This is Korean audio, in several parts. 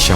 다시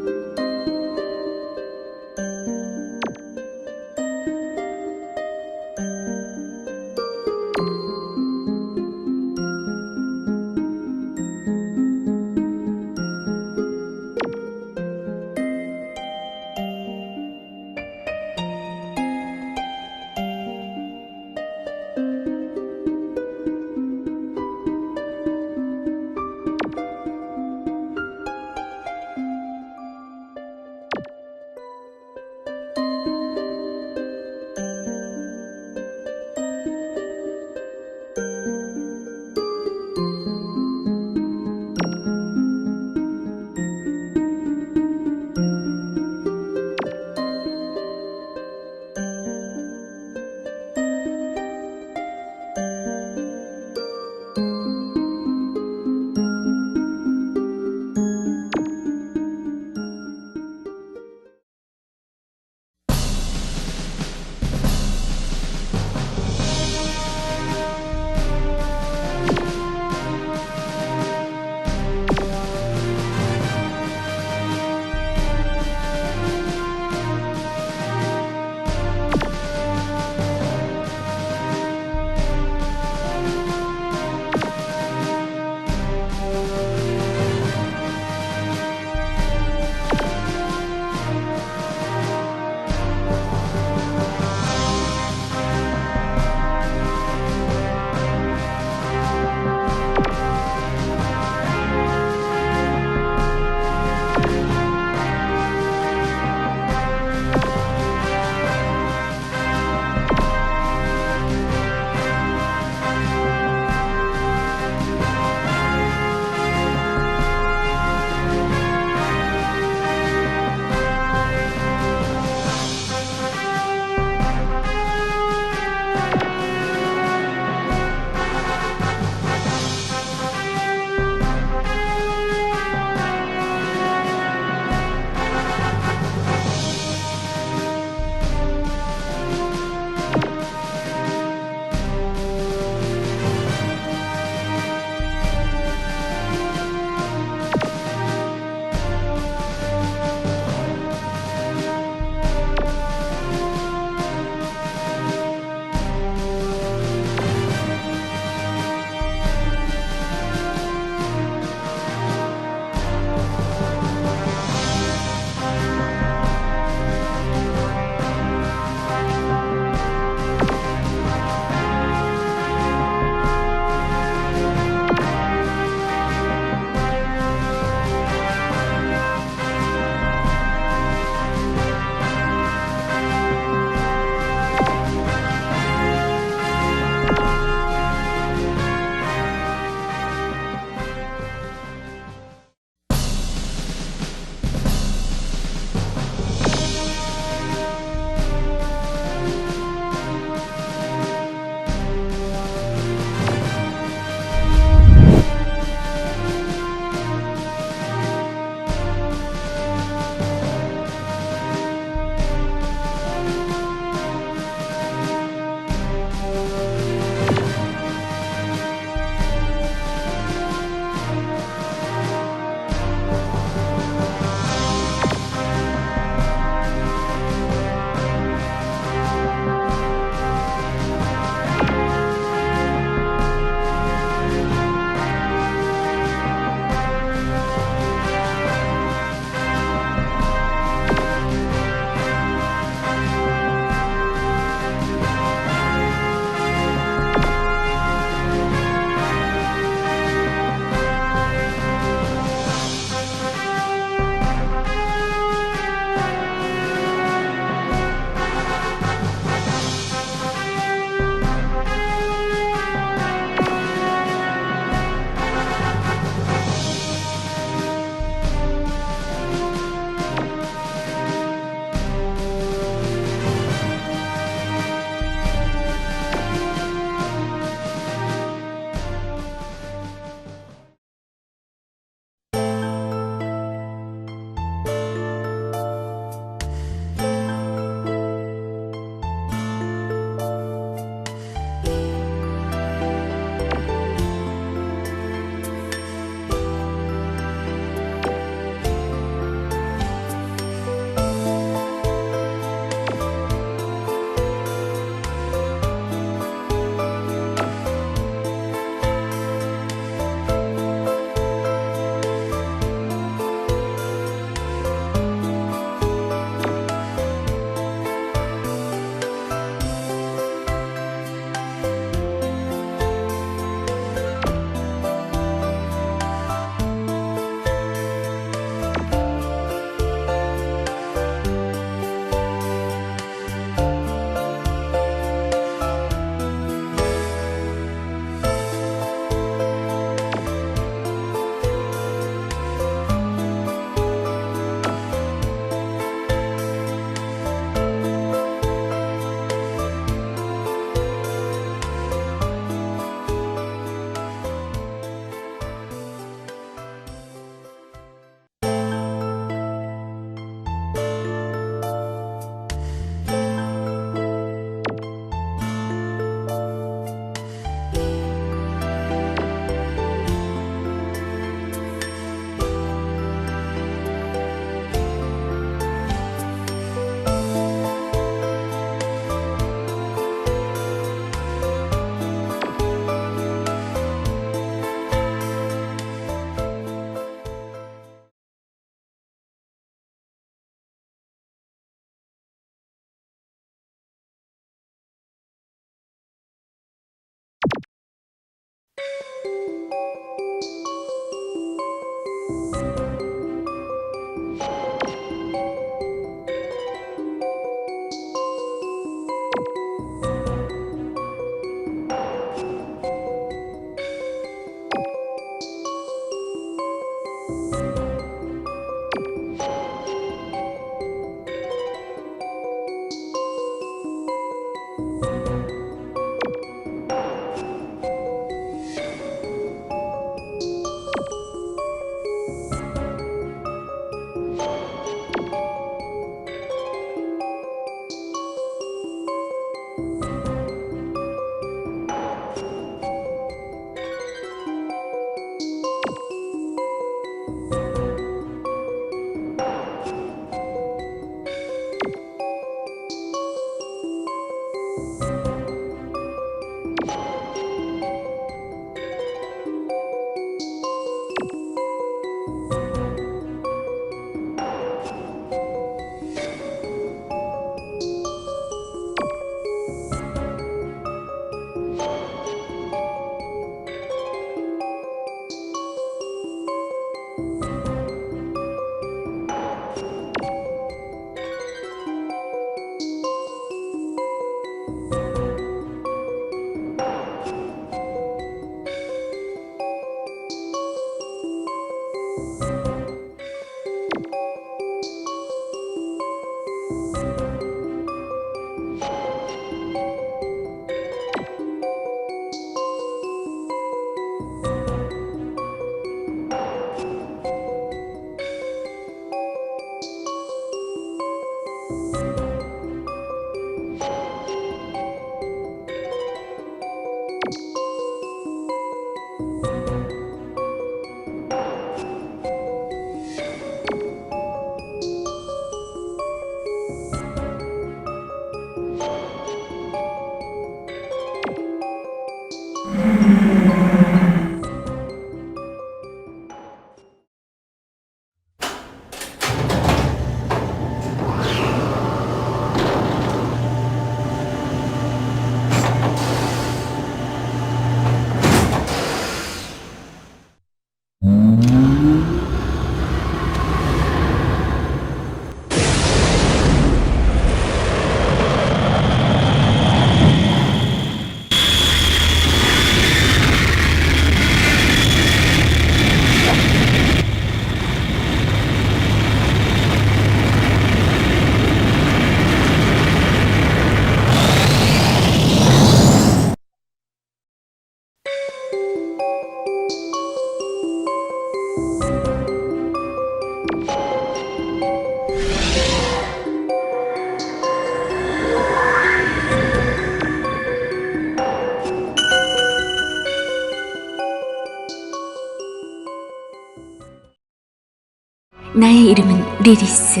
나의 이름은 리리스.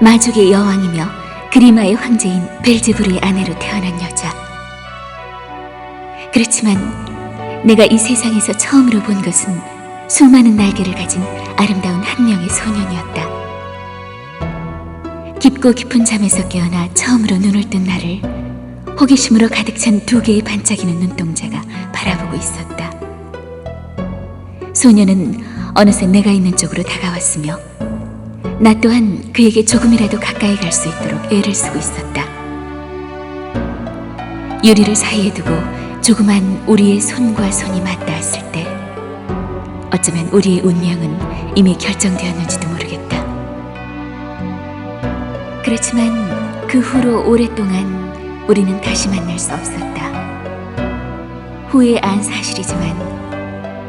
마족의 여왕이며 그리마의 황제인 벨제부르의 아내로 태어난 여자. 그렇지만 내가 이 세상에서 처음으로 본 것은 수많은 날개를 가진 아름다운 한 명의 소년이었다. 깊고 깊은 잠에서 깨어나 처음으로 눈을 뜬 나를 호기심으로 가득 찬 두 개의 반짝이는 눈동자가 바라보고 있었다. 소녀는 어느새 내가 있는 쪽으로 다가왔으며 나 또한 그에게 조금이라도 가까이 갈 수 있도록 애를 쓰고 있었다. 유리를 사이에 두고 조그만 우리의 손과 손이 맞닿았을 때 어쩌면 우리의 운명은 이미 결정되었는지도 모르겠다. 그렇지만 그 후로 오랫동안 우리는 다시 만날 수 없었다. 후에 안 사실이지만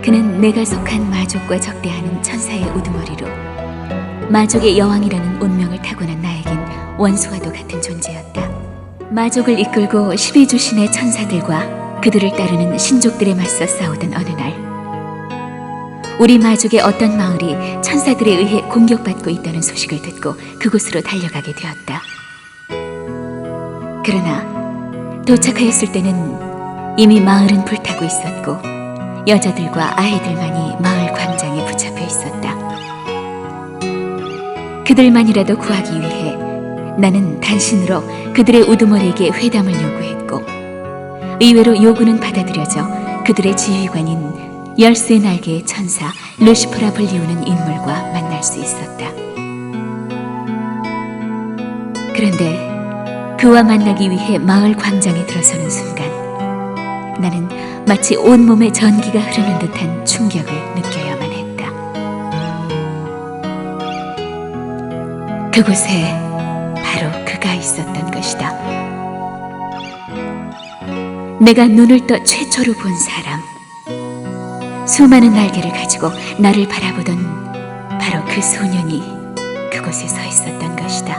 그는 내가 속한 마족과 적대하는 천사의 우두머리로 마족의 여왕이라는 운명을 타고난 나에겐 원수와도 같은 존재였다. 마족을 이끌고 십이주신의 천사들과 그들을 따르는 신족들에 맞서 싸우던 어느 날 우리 마족의 어떤 마을이 천사들에 의해 공격받고 있다는 소식을 듣고 그곳으로 달려가게 되었다. 그러나 도착하였을 때는 이미 마을은 불타고 있었고 여자들과 아이들만이 마을 광장에 붙잡혀 있었다. 그들만이라도 구하기 위해 나는 단신으로 그들의 우두머리에게 회담을 요구했고 의외로 요구는 받아들여져 그들의 지휘관인 열쇠 날개의 천사 루시퍼라 불리우는 인물과 만날 수 있었다. 그런데 그와 만나기 위해 마을 광장에 들어서는 순간 나는 마치 온몸에 전기가 흐르는 듯한 충격을 느껴야만 했다. 그곳에 바로 그가 있었던 것이다. 내가 눈을 떠 최초로 본 사람. 수많은 날개를 가지고 나를 바라보던 바로 그 소년이 그곳에 서 있었던 것이다.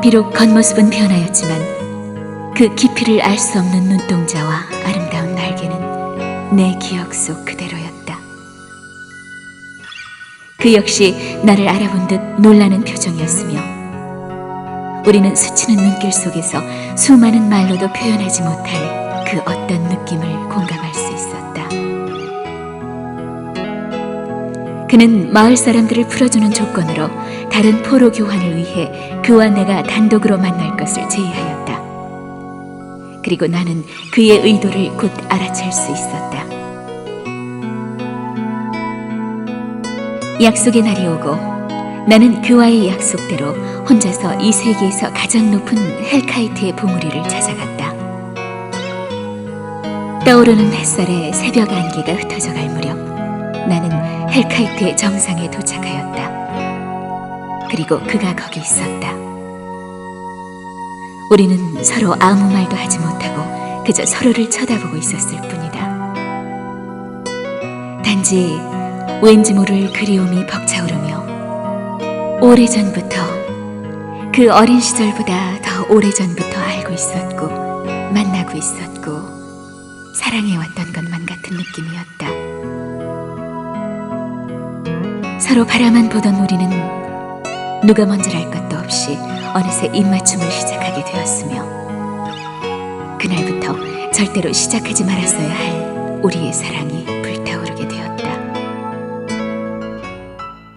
비록 겉모습은 변하였지만 그 깊이를 알 수 없는 눈동자와 아름다운 날개는 내 기억 속 그대로였다. 그 역시 나를 알아본 듯 놀라는 표정이었으며 우리는 스치는 눈길 속에서 수많은 말로도 표현하지 못할 그 어떤 느낌을 공감할 수 있었다. 그는 마을 사람들을 풀어주는 조건으로 다른 포로 교환을 위해 그와 내가 단독으로 만날 것을 제의하였다. 그리고 나는 그의 의도를 곧 알아챌 수 있었다. 약속의 날이 오고 나는 그와의 약속대로 혼자서 이 세계에서 가장 높은 헬카이트의 봉우리를 찾아갔다. 떠오르는 햇살에 새벽 안개가 흩어져 갈 무렵 나는 헬카이트의 정상에 도착하였다. 그리고 그가 거기 있었다. 우리는 서로 아무 말도 하지 못하고 그저 서로를 쳐다보고 있었을 뿐이다. 단지 왠지 모를 그리움이 벅차오르며 오래전부터 그 어린 시절보다 더 오래전부터 알고 있었고 만나고 있었고 사랑해왔던 것만 같은 느낌이었다. 서로 바라만 보던 우리는 누가 먼저랄 것도 없이 어느새 입맞춤을 시작하게 되었으며 그날부터 절대로 시작하지 말았어야 할 우리의 사랑이 불타오르게 되었다.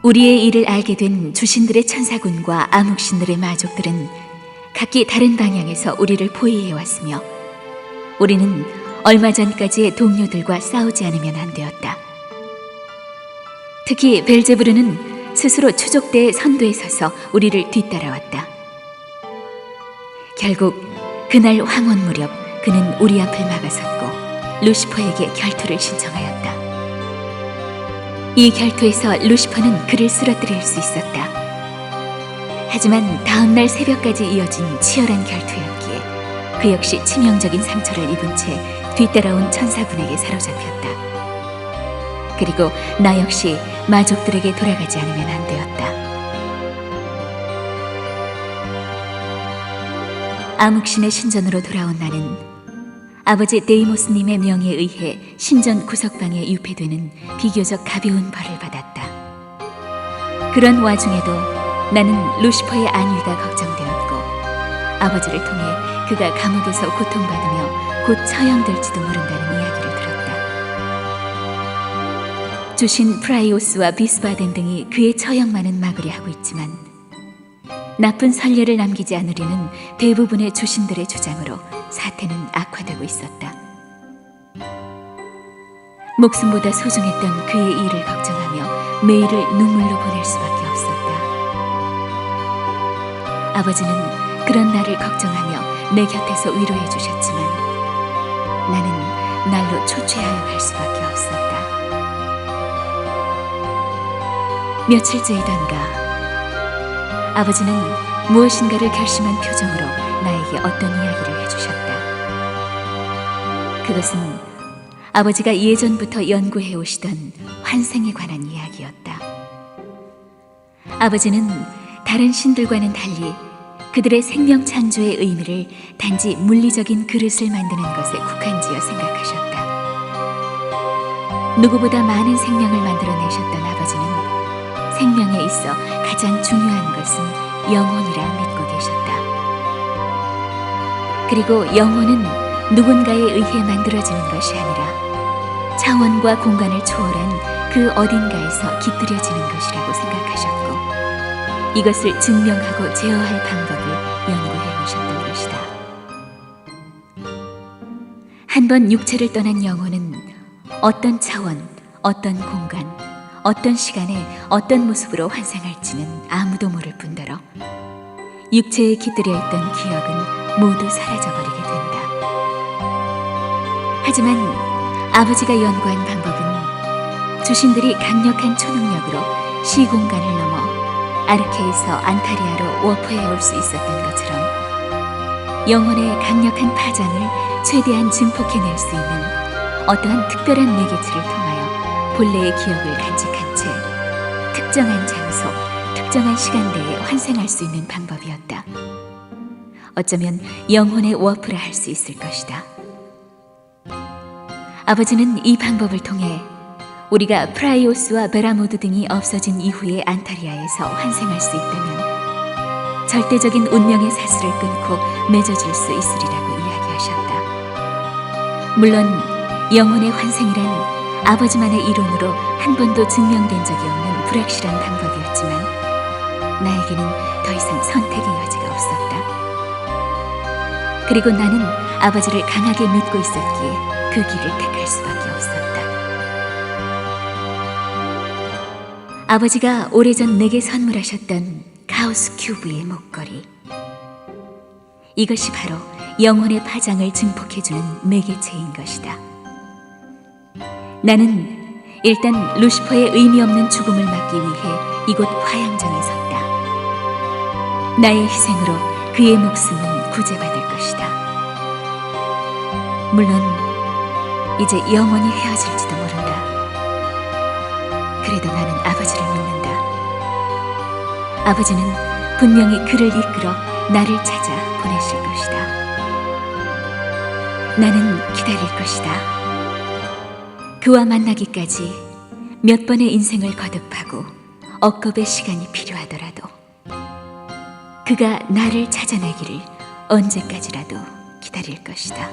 우리의 일을 알게 된 주신들의 천사군과 암흑신들의 마족들은 각기 다른 방향에서 우리를 포위해 왔으며 우리는 얼마 전까지의 동료들과 싸우지 않으면 안 되었다. 특히 벨제부르는 스스로 추족대의 선두에 서서 우리를 뒤따라왔다. 결국 그날 황혼 무렵 그는 우리 앞을 막아섰고 루시퍼에게 결투를 신청하였다. 이 결투에서 루시퍼는 그를 쓰러뜨릴 수 있었다. 하지만 다음날 새벽까지 이어진 치열한 결투였기에 그 역시 치명적인 상처를 입은 채 뒤따라온 천사군에게 사로잡혔다. 그리고 나 역시 마족들에게 돌아가지 않으면 안 되었다. 암흑신의 신전으로 돌아온 나는 아버지 데이모스님의 명에 의해 신전 구석방에 유폐되는 비교적 가벼운 벌을 받았다. 그런 와중에도 나는 루시퍼의 안위가 걱정되었고 아버지를 통해 그가 감옥에서 고통받으며 곧 처형될지도 모른다는 주신 프라이오스와 비스바덴 등이 그의 처형만은 막으려 하고 있지만 나쁜 선례를 남기지 않으려는 대부분의 주신들의 주장으로 사태는 악화되고 있었다. 목숨보다 소중했던 그의 일을 걱정하며 매일을 눈물로 보낼 수밖에 없었다. 아버지는 그런 나를 걱정하며 내 곁에서 위로해 주셨지만 나는 날로 초췌하여 갈 수밖에 없었다. 며칠째이던가 아버지는 무엇인가를 결심한 표정으로 나에게 어떤 이야기를 해주셨다. 그것은 아버지가 예전부터 연구해 오시던 환생에 관한 이야기였다. 아버지는 다른 신들과는 달리 그들의 생명 창조의 의미를 단지 물리적인 그릇을 만드는 것에 국한지어 생각하셨다. 누구보다 많은 생명을 만들어내셨던 아버지는 생명에 있어 가장 중요한 것은 영혼이라 믿고 계셨다. 그리고 영혼은 누군가에 의해 만들어지는 것이 아니라 차원과 공간을 초월한 그 어딘가에서 깃들여지는 것이라고 생각하셨고 이것을 증명하고 제어할 방법을 연구해 오셨던 것이다. 한 번 육체를 떠난 영혼은 어떤 차원, 어떤 공간, 어떤 시간에 어떤 모습으로 환생할지는 아무도 모를 뿐더러 육체에 깃들여 있던 기억은 모두 사라져버리게 된다. 하지만 아버지가 연구한 방법은 주신들이 강력한 초능력으로 시공간을 넘어 아르케에서 안타리아로 워프해 올 수 있었던 것처럼 영혼의 강력한 파장을 최대한 증폭해낼 수 있는 어떠한 특별한 매개체를 통하여 본래의 기억을 간직한 채 특정한 장소, 특정한 시간대에 환생할 수 있는 방법이었다. 어쩌면 영혼의 워프라 할 수 있을 것이다. 아버지는 이 방법을 통해 우리가 프라이오스와 베라모드 등이 없어진 이후의 안타리아에서 환생할 수 있다면 절대적인 운명의 사슬을 끊고 맺어질 수 있으리라고 이야기하셨다. 물론 영혼의 환생이란 아버지만의 이론으로 한 번도 증명된 적이 없는 불확실한 방법이었지만 나에게는 더 이상 선택의 여지가 없었다. 그리고 나는 아버지를 강하게 믿고 있었기에 그 길을 택할 수밖에 없었다. 아버지가 오래전 내게 선물하셨던 카오스 큐브의 목걸이. 이것이 바로 영혼의 파장을 증폭해주는 매개체인 것이다. 나는 일단 루시퍼의 의미 없는 죽음을 막기 위해 이곳 화양장에 섰다. 나의 희생으로 그의 목숨은 구제받을 것이다. 물론 이제 영원히 헤어질지도 모른다. 그래도 나는 아버지를 믿는다. 아버지는 분명히 그를 이끌어 나를 찾아 보내실 것이다. 나는 기다릴 것이다. 그와 만나기까지 몇 번의 인생을 거듭하고 억겁의 시간이 필요하더라도 그가 나를 찾아내기를 언제까지라도 기다릴 것이다.